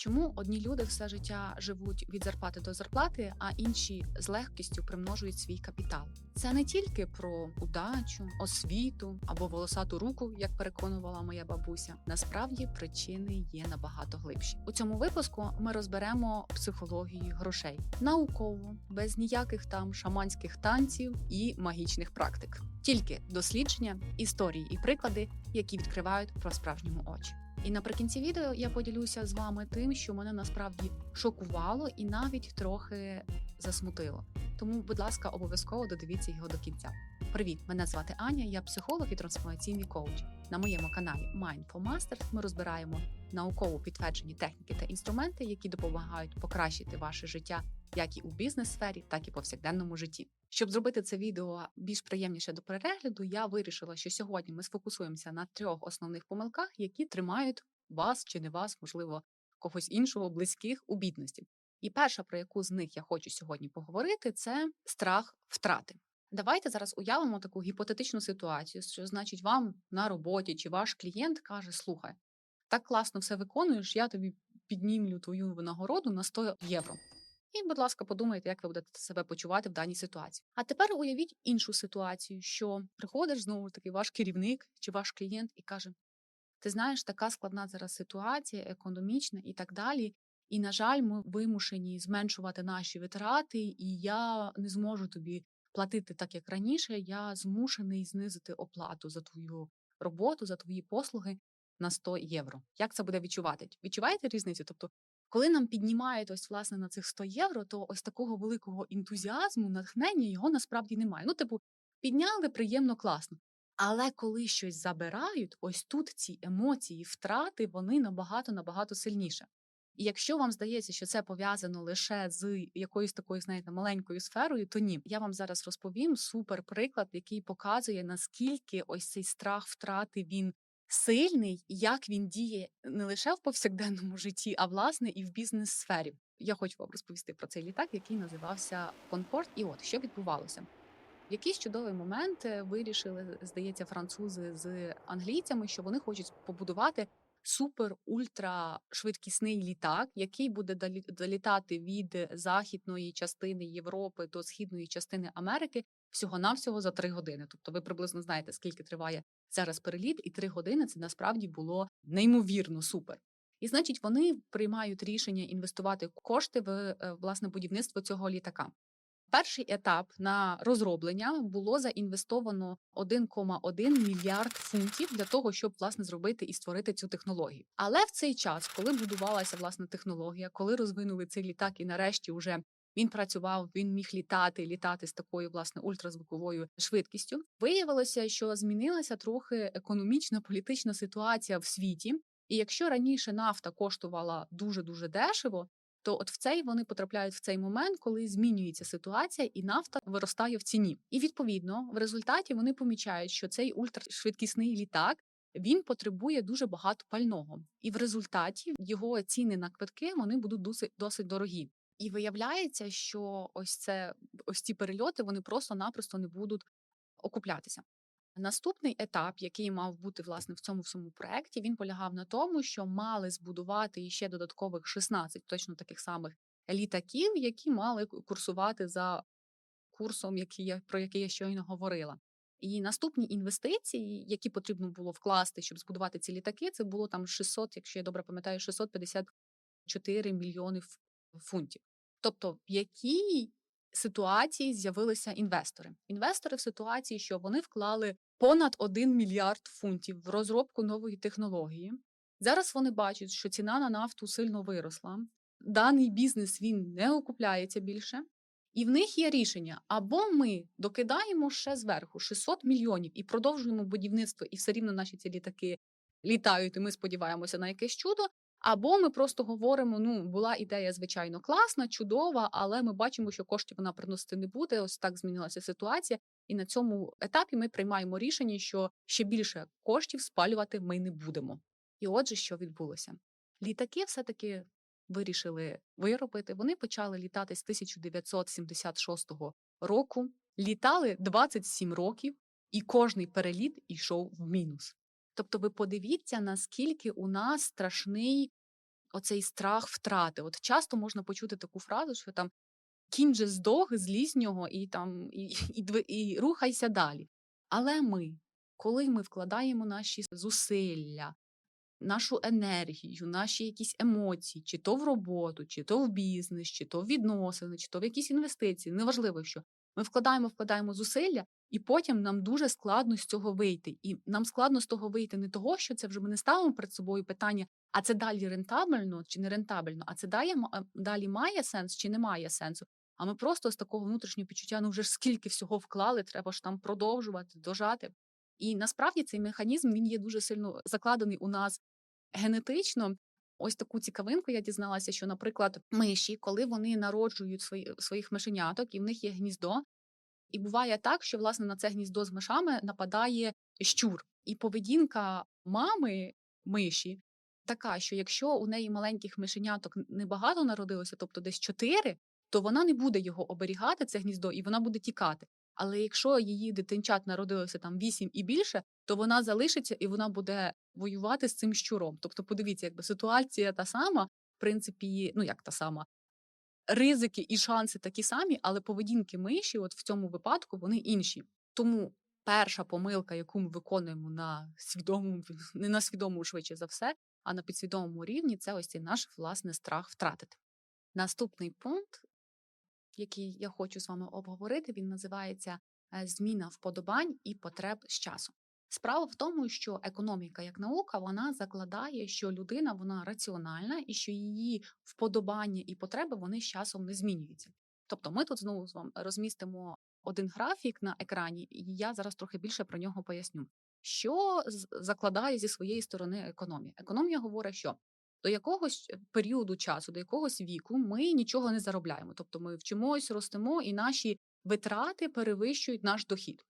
Чому одні люди все життя живуть від зарплати до зарплати, а інші з легкістю примножують свій капітал? Це не тільки про удачу, освіту або волосату руку, як переконувала моя бабуся. Насправді причини є набагато глибші. У цьому випуску ми розберемо психологію грошей науково, без ніяких там шаманських танців і магічних практик, тільки дослідження, історії і приклади, які відкривають про справжньому очі. І наприкінці відео я поділюся з вами тим, що мене насправді шокувало і навіть трохи засмутило. Тому, будь ласка, обов'язково додивіться його до кінця. Привіт, мене звати Аня, я психолог і трансформаційний коуч. На моєму каналі Mindful Masters ми розбираємо науково підтверджені техніки та інструменти, які допомагають покращити ваше життя як і у бізнес-сфері, так і повсякденному житті. Щоб зробити це відео більш приємніше до перегляду, я вирішила, що сьогодні ми сфокусуємося на трьох основних помилках, які тримають вас чи не вас, можливо, когось іншого, близьких у бідності. І перша, про яку з них я хочу сьогодні поговорити, це страх втрати. Давайте зараз уявимо таку гіпотетичну ситуацію, що значить вам на роботі чи ваш клієнт каже: Слухай, так класно все виконуєш, я тобі піднімлю твою винагороду на 100 євро. І, будь ласка, подумайте, як ви будете себе почувати в даній ситуації. А тепер уявіть іншу ситуацію, що приходиш знову таки ваш керівник чи ваш клієнт і каже: Ти знаєш, така складна зараз ситуація, економічна і так далі. І, на жаль, ми вимушені зменшувати наші витрати, і я не зможу тобі платити так, як раніше. Я змушений знизити оплату за твою роботу, за твої послуги на 100 євро. Як це буде відчувати? Відчуваєте різницю? Тобто коли нам піднімають ось власне на цих 100 євро, то ось такого великого ентузіазму, натхнення його насправді немає. Ну, типу, підняли приємно, класно. Але коли щось забирають, ось тут ці емоції, втрати, вони набагато набагато сильніше. І якщо вам здається, що це пов'язано лише з якоюсь такою, знаєте, маленькою сферою, то ні, я вам зараз розповім супер приклад, який показує наскільки ось цей страх втрати він сильний, як він діє не лише в повсякденному житті, а власне і в бізнес-сфері. Я хочу вам розповісти про цей літак, який називався Конкорд. І от що відбувалося. В якийсь чудовий момент вирішили, здається, французи з англійцями, що вони хочуть побудувати супер ультра швидкісний літак, який буде долітати від західної частини Європи до східної частини Америки всього-навсього за три години. Тобто, ви приблизно знаєте, скільки триває зараз переліт, і три години це насправді було неймовірно супер. І значить, вони приймають рішення інвестувати кошти в е, власне будівництво цього літака. Перший етап на розроблення було заінвестовано 1,1 мільярд фунтів для того, щоб власне зробити і створити цю технологію. Але в цей час, коли будувалася власна технологія, коли розвинули цей літак, і нарешті вже він працював, він міг літати, літати з такою власне ультразвуковою швидкістю. Виявилося, що змінилася трохи економічна політична ситуація в світі. І якщо раніше нафта коштувала дуже дуже дешево, то от в цей вони потрапляють в цей момент, коли змінюється ситуація, і нафта виростає в ціні. І відповідно в результаті вони помічають, що цей ультрашвидкісний літак. Він потребує дуже багато пального, і в результаті його ціни на квитки вони будуть досить досить дорогі. І виявляється, що ось це ось ці перельоти вони просто-напросто не будуть окуплятися. Наступний етап, який мав бути власне в цьому всьому проєкті, він полягав на тому, що мали збудувати ще додаткових 16 точно таких самих літаків, які мали курсувати за курсом, який я про який я щойно говорила. І наступні інвестиції, які потрібно було вкласти, щоб збудувати ці літаки, це було там 600, якщо я добре пам'ятаю, 654 мільйони фунтів. Тобто, в якій ситуації з'явилися інвестори? Інвестори в ситуації, що вони вклали понад 1 мільярд фунтів в розробку нової технології. Зараз вони бачать, що ціна на нафту сильно виросла. Даний бізнес він не окупляється більше, і в них є рішення: або ми докидаємо ще зверху 600 мільйонів і продовжуємо будівництво, і все рівно наші ці літаки літають. і Ми сподіваємося на якесь чудо. Або ми просто говоримо: ну була ідея, звичайно, класна, чудова, але ми бачимо, що коштів вона приносити не буде. Ось так змінилася ситуація. І на цьому етапі ми приймаємо рішення, що ще більше коштів спалювати ми не будемо. І отже, що відбулося? Літаки все-таки вирішили виробити. Вони почали літати з 1976 року, літали 27 років, і кожний переліт йшов в мінус. Тобто, ви подивіться, наскільки у нас страшний оцей страх втрати. От часто можна почути таку фразу, що там кінь же здох, злізь з нього і там і, і, дви- і рухайся далі. Але ми, коли ми вкладаємо наші зусилля, нашу енергію, наші якісь емоції, чи то в роботу, чи то в бізнес, чи то в відносини, чи то в якісь інвестиції, неважливо що. Ми вкладаємо, вкладаємо зусилля, і потім нам дуже складно з цього вийти. І нам складно з того вийти не того, що це вже ми не ставимо перед собою питання, а це далі рентабельно чи не рентабельно, а це далі, ма- е, далі має сенс чи не має сенсу. А ми просто з такого внутрішнього почуття, ну вже ж скільки всього вклали, треба ж там продовжувати, дожати. І насправді цей механізм він є дуже сильно закладений у нас генетично. Ось таку цікавинку я дізналася, що, наприклад, миші, коли вони народжують свої, своїх мишеняток, і в них є гніздо, і буває так, що власне на це гніздо з мишами нападає щур. І поведінка мами миші така, що якщо у неї маленьких мишеняток небагато народилося, тобто десь чотири, то вона не буде його оберігати, це гніздо, і вона буде тікати. Але якщо її дитинчат народилося там вісім і більше, то вона залишиться і вона буде воювати з цим щуром. Тобто, подивіться, якби ситуація та сама, в принципі, ну як та сама, ризики і шанси такі самі, але поведінки миші, от в цьому випадку, вони інші. Тому перша помилка, яку ми виконуємо на свідомому, не на свідомому швидше за все, а на підсвідомому рівні, це ось цей наш власне страх втратити. Наступний пункт, який я хочу з вами обговорити, він називається е, зміна вподобань і потреб з часом. Справа в тому, що економіка як наука вона закладає, що людина вона раціональна і що її вподобання і потреби вони з часом не змінюються. Тобто, ми тут знову з вами розмістимо один графік на екрані, і я зараз трохи більше про нього поясню. Що закладає зі своєї сторони економія? Економія говорить, що до якогось періоду часу, до якогось віку ми нічого не заробляємо. Тобто ми вчимось, ростемо, і наші витрати перевищують наш дохід.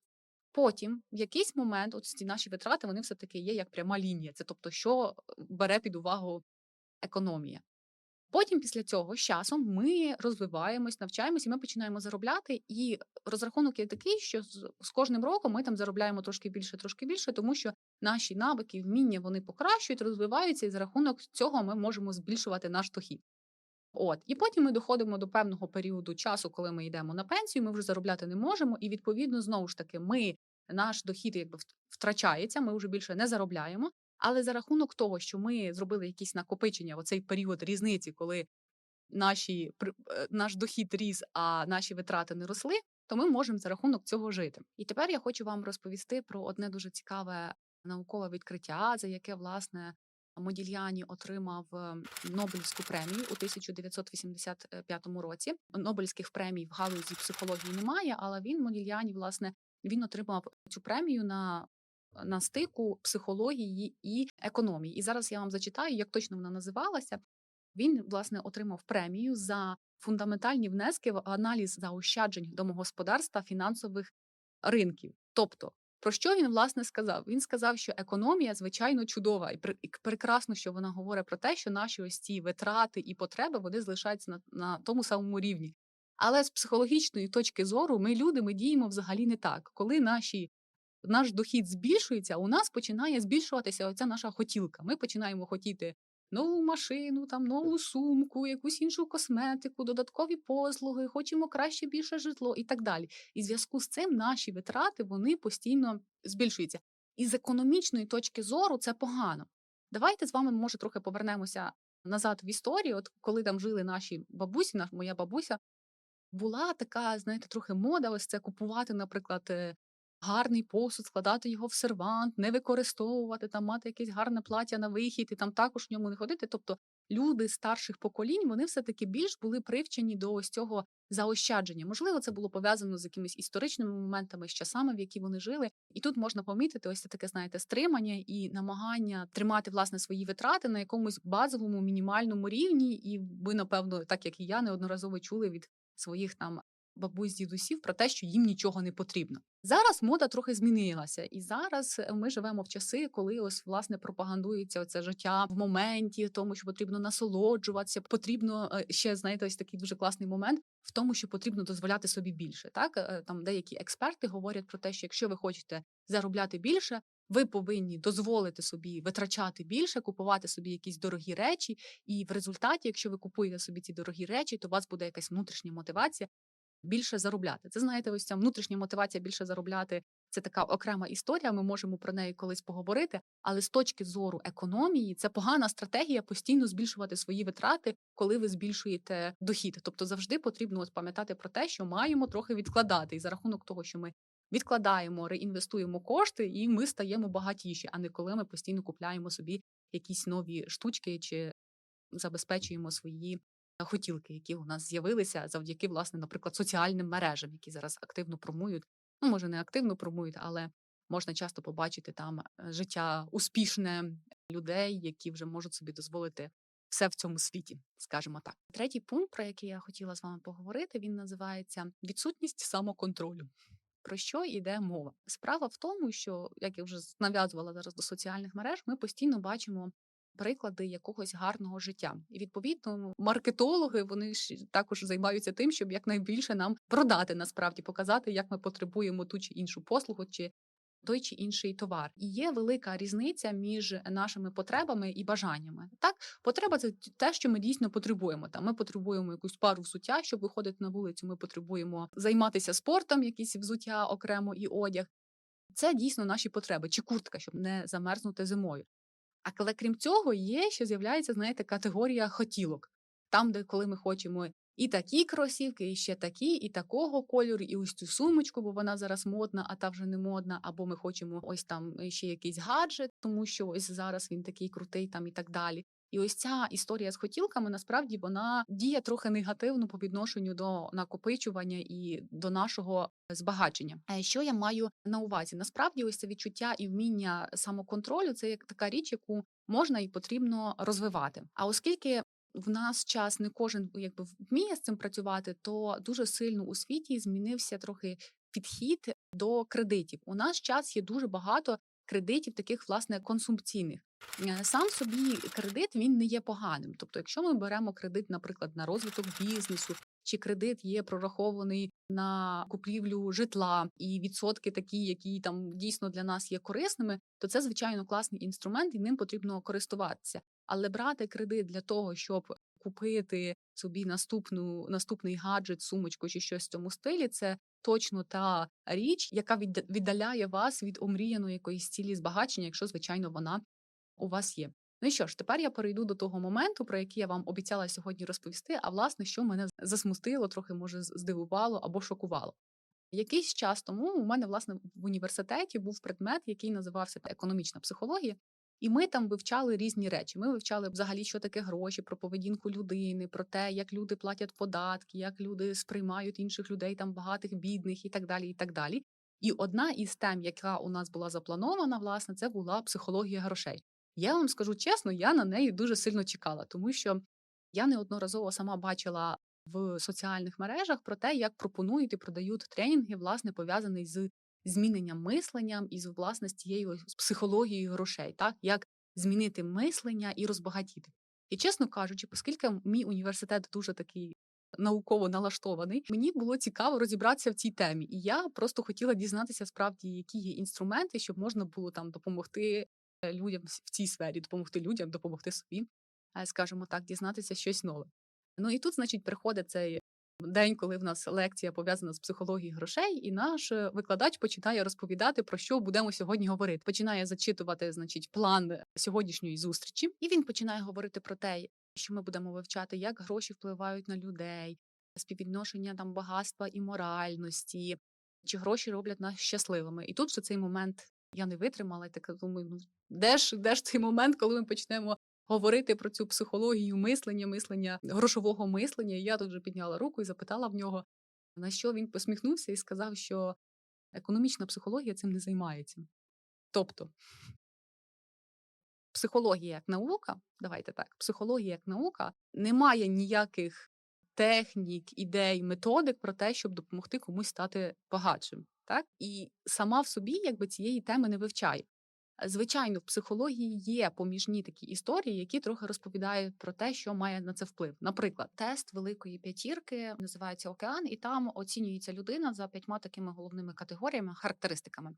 Потім, в якийсь момент, от ці наші витрати, вони все таки є як пряма лінія. Це тобто, що е, бере під увагу економія. Потім, після цього, з часом ми розвиваємось, навчаємось, і ми починаємо заробляти. І розрахунок є такий, що з кожним роком ми там заробляємо трошки більше, трошки більше, тому що наші навики, вміння вони покращують, розвиваються, і за рахунок цього ми можемо збільшувати наш дохід. От, і потім ми доходимо до певного періоду часу, коли ми йдемо на пенсію, ми вже заробляти не можемо, і відповідно знову ж таки, ми наш дохід якби втрачається, ми вже більше не заробляємо. Але за рахунок того, що ми зробили якісь накопичення, оцей період різниці, коли наші е, наш дохід ріс, а наші витрати не росли, то ми можемо за рахунок цього жити. І тепер я хочу вам розповісти про одне дуже цікаве наукове відкриття, за яке власне Модільяні отримав е, Нобелівську премію у 1985 році. Нобелівських премій в галузі психології немає, але він Модільяні, власне, він отримав цю премію на, на стику психології і економії. І зараз я вам зачитаю, як точно вона називалася. Він власне отримав премію за фундаментальні внески в аналіз заощаджень домогосподарства фінансових ринків. Тобто, про що він власне сказав? Він сказав, що економія звичайно чудова і пр- і прекрасно, що вона говорить про те, що наші ось ці витрати і потреби вони залишаються на, на тому самому рівні. Але з психологічної точки зору, ми люди ми діємо взагалі не так. Коли наші наш дохід збільшується, у нас починає збільшуватися оця наша хотілка. Ми починаємо хотіти нову машину, там нову сумку, якусь іншу косметику, додаткові послуги, хочемо краще більше житло і так далі. І в зв'язку з цим наші витрати вони постійно збільшуються. І з економічної точки зору це погано. Давайте з вами, може, трохи повернемося назад в історію. От коли там жили наші бабусі, наш моя бабуся, була така, знаєте, трохи мода, ось це купувати, наприклад, е, гарний посуд, складати його в сервант, не використовувати, там мати якесь гарне плаття на вихід і там також в ньому не ходити. Тобто люди старших поколінь вони все-таки більш були привчені до ось цього заощадження. Можливо, це було пов'язано з якимись історичними моментами, з часами, в які вони жили. І тут можна помітити ось таке, знаєте, стримання і намагання тримати власне свої витрати на якомусь базовому мінімальному рівні. І ви, напевно, так як і я, неодноразово чули від своїх там бабусь дідусів про те, що їм нічого не потрібно. Зараз мода трохи змінилася, і зараз е, ми живемо в часи, коли ось власне пропагандується це життя в моменті, тому, що потрібно насолоджуватися. Потрібно е, ще знаєте, ось такий дуже класний момент в тому, що потрібно дозволяти собі більше. Так Е, там деякі експерти говорять про те, що якщо ви хочете заробляти більше, ви повинні дозволити собі витрачати більше, купувати собі якісь дорогі речі, і в результаті, якщо ви купуєте собі ці дорогі речі, то у вас буде якась внутрішня мотивація більше заробляти. Це знаєте, ось ця внутрішня мотивація більше заробляти. Це така окрема історія. Ми можемо про неї колись поговорити. Але з точки зору економії, це погана стратегія постійно збільшувати свої витрати, коли ви збільшуєте дохід. Тобто завжди потрібно от пам'ятати про те, що маємо трохи відкладати, і за рахунок того, що ми відкладаємо, реінвестуємо кошти, і ми стаємо багатіші, а не коли ми постійно купляємо собі якісь нові штучки чи забезпечуємо свої хотілки, які у нас з'явилися завдяки, власне, наприклад, соціальним мережам, які зараз активно промують. Ну, може, не активно промують, але можна часто побачити там е, життя успішне людей, які вже можуть собі дозволити все в цьому світі, скажімо так. Третій пункт, про який я хотіла з вами поговорити, він називається відсутність самоконтролю. Про що йде мова? Справа в тому, що як я вже нав'язувала зараз до соціальних мереж, ми постійно бачимо приклади якогось гарного життя. І відповідно маркетологи вони ж також займаються тим, щоб якнайбільше нам продати насправді, показати, як ми потребуємо ту чи іншу послугу чи. Той чи інший товар, і є велика різниця між нашими потребами і бажаннями. Так, потреба це те, що ми дійсно потребуємо. Там ми потребуємо якусь пару взуття, щоб виходити на вулицю. Ми потребуємо займатися спортом, якісь взуття окремо і одяг. Це дійсно наші потреби, чи куртка, щоб не замерзнути зимою. Але крім цього, є ще з'являється, знаєте, категорія хотілок. Там, де коли ми хочемо і такі кросівки, і ще такі, і такого кольору, і ось цю сумочку, бо вона зараз модна, а та вже не модна. Або ми хочемо ось там ще якийсь гаджет, тому що ось зараз він такий крутий, там і так далі. І ось ця історія з хотілками насправді вона діє трохи негативно по відношенню до накопичування і до нашого збагачення. Що я маю на увазі? Насправді, ось це відчуття і вміння самоконтролю це як така річ, яку можна і потрібно розвивати. А оскільки в нас час не кожен якби вміє з цим працювати, то дуже сильно у світі змінився трохи підхід до кредитів. У нас час є дуже багато кредитів, таких власне консумпційних. Е, Сам собі кредит він не є поганим. Тобто, якщо ми беремо кредит, наприклад, на розвиток бізнесу, чи кредит є прорахований на купівлю житла, і відсотки такі, які там дійсно для нас є корисними, то це звичайно класний інструмент, і ним потрібно користуватися. Але брати кредит для того, щоб купити собі наступну наступний гаджет, сумочку чи щось в цьому стилі, це точно та річ, яка віддаляє вас від омріяної якоїсь цілі збагачення, якщо звичайно вона у вас є. Ну і що ж, тепер я перейду до того моменту, про який я вам обіцяла сьогодні розповісти. А власне, що мене засмустило, трохи може здивувало або шокувало. Якийсь час тому у мене власне в університеті був предмет, який називався економічна психологія, і ми там вивчали різні речі. Ми вивчали взагалі, що таке гроші, про поведінку людини, про те, як люди платять податки, як люди сприймають інших людей, там багатих, бідних і так далі. І так далі. І одна із тем, яка у нас була запланована, власне, це була психологія грошей. Я вам скажу чесно, я на неї дуже сильно чекала, тому що я неодноразово сама бачила в соціальних мережах про те, як пропонують і продають тренінги, власне, пов'язаний з зміненням мислення і власне з цією психологією грошей, так як змінити мислення і розбагатіти. І чесно кажучи, оскільки мій університет дуже такий науково налаштований, мені було цікаво розібратися в цій темі, і я просто хотіла дізнатися справді, які є інструменти, щоб можна було там допомогти е, людям в цій сфері, допомогти людям, допомогти собі, е, скажімо так, дізнатися щось нове. Ну і тут, значить, приходить цей день, коли в нас лекція пов'язана з психологією грошей, і наш е, викладач починає розповідати, про що будемо сьогодні говорити. Починає зачитувати, значить, план сьогоднішньої зустрічі, і він починає говорити про те, що ми будемо вивчати, як гроші впливають на людей, співвідношення там багатства і моральності, чи гроші роблять нас щасливими. І тут вже цей момент я не витримала, і така думаю, ну де ж де ж цей момент, коли ми почнемо говорити про цю психологію мислення, мислення грошового мислення. І я тут вже підняла руку і запитала в нього, на що він посміхнувся і сказав, що економічна психологія цим не займається. Тобто, психологія як наука, давайте так, психологія як наука не має ніяких технік, ідей, методик про те, щоб допомогти комусь стати багатшим. Так? І сама в собі якби цієї теми не вивчає. Звичайно, в психології є поміжні такі історії, які трохи розповідають про те, що має на це вплив. Наприклад, тест великої п'ятірки називається Океан, і там оцінюється людина за п'ятьма такими головними категоріями, характеристиками.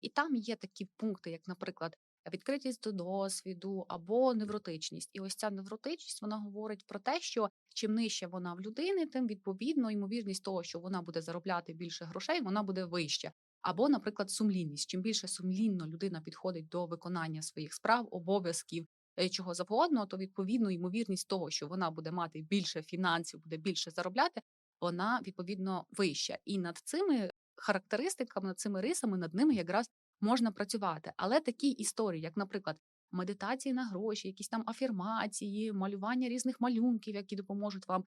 І там є такі пункти, як, наприклад, відкритість до досвіду або невротичність. І ось ця невротичність вона говорить про те, що чим нижче вона в людини, тим відповідно ймовірність того, що вона буде заробляти більше грошей, вона буде вища. Або, наприклад, сумлінність. Чим більше сумлінно людина підходить до виконання своїх справ, обов'язків, е, чого завгодно, то відповідно ймовірність того, що вона буде мати більше фінансів, буде більше заробляти, вона відповідно вища. І над цими характеристиками, над цими рисами, над ними якраз можна працювати. Але такі історії, як, наприклад, медитації на гроші, якісь там афірмації, малювання різних малюнків, які допоможуть вам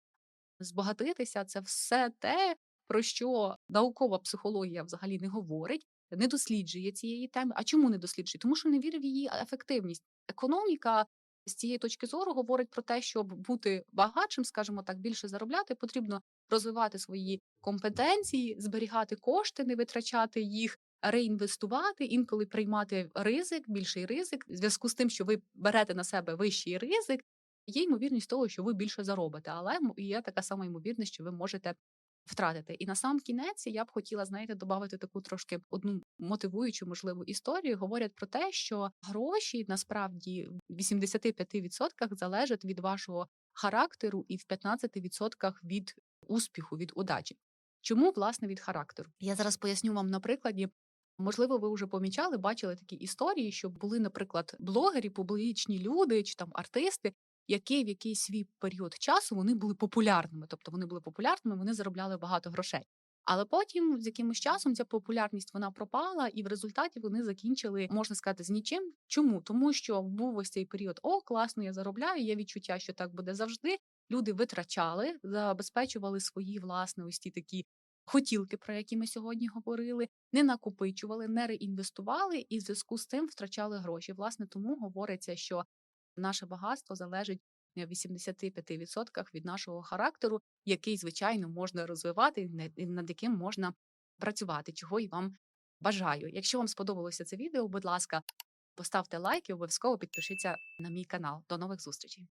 збагатитися, це все те, про що наукова психологія взагалі не говорить, не досліджує цієї теми. А чому не досліджує? Тому що не вірить в її ефективність. Економіка з цієї точки зору говорить про те, щоб бути багатшим, скажімо так, більше заробляти, потрібно розвивати свої компетенції, зберігати кошти, не витрачати їх, реінвестувати, інколи приймати ризик, більший ризик. В зв'язку з тим, що ви берете на себе вищий ризик, є ймовірність того, що ви більше заробите, але є така сама ймовірність, що ви можете втратити. І на сам кінець я б хотіла, знаєте, додати таку трошки одну мотивуючу, можливу історію. Говорять про те, що гроші насправді в 85% залежать від вашого характеру і в 15% від успіху, від удачі. Чому власне від характеру? Я зараз поясню вам на прикладі. Можливо, ви вже помічали, бачили такі історії, що були, наприклад, блогери, публічні люди чи там артисти, які в якийсь свій період часу вони були популярними, тобто вони були популярними, вони заробляли багато грошей. Але потім з якимось часом ця популярність вона пропала, і в результаті вони закінчили, можна сказати, з нічим. Чому? Тому що був ось цей період: о, класно, я заробляю. Є відчуття, що так буде завжди. Люди витрачали, забезпечували свої власне ось ті такі хотілки, про які ми сьогодні говорили, не накопичували, не реінвестували, і в зв'язку з цим втрачали гроші. Власне, тому говориться, що наше багатство залежить в 85% від нашого характеру, який, звичайно, можна розвивати, над- яким можна працювати, чого і вам бажаю. Якщо вам сподобалося це відео, будь ласка, поставте лайк і обов'язково підпишіться на мій канал. До нових зустрічей.